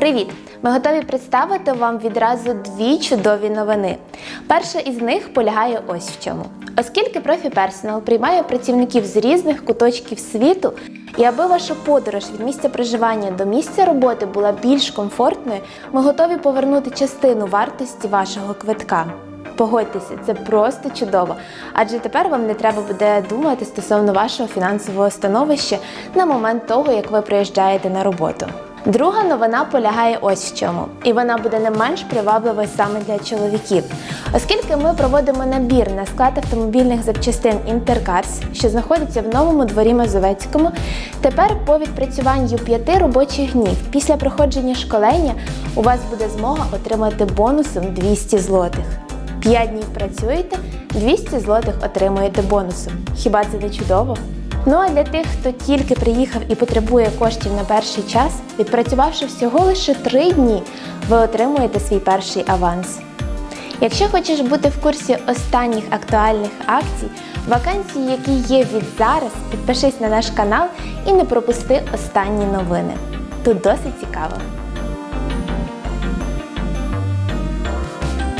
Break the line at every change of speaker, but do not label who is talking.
Привіт! Ми готові представити вам відразу дві чудові новини. Перша із них полягає ось в чому. Оскільки профі персонал приймає працівників з різних куточків світу, і аби ваша подорож від місця проживання до місця роботи була більш комфортною, ми готові повернути частину вартості вашого квитка. Погодьтеся, це просто чудово, адже тепер вам не треба буде думати стосовно вашого фінансового становища на момент того, як ви приїжджаєте на роботу. Друга новина полягає ось в чому, і вона буде не менш привабливою саме для чоловіків, оскільки ми проводимо набір на склад автомобільних запчастин Інтеркарс, що знаходиться в новому дворі Мазовецькому. Тепер по відпрацюванню п'яти робочих днів після проходження школення у вас буде змога отримати бонусом 200 злотих. 5 днів працюєте, 200 злотих отримуєте бонусом. Хіба це не чудово? Ну а для тих, хто тільки приїхав і потребує коштів на перший час, відпрацювавши всього лише 3 дні, ви отримуєте свій перший аванс. Якщо хочеш бути в курсі останніх актуальних акцій, вакансій, які є від зараз, підпишись на наш канал і не пропусти останні новини. Тут досить цікаво.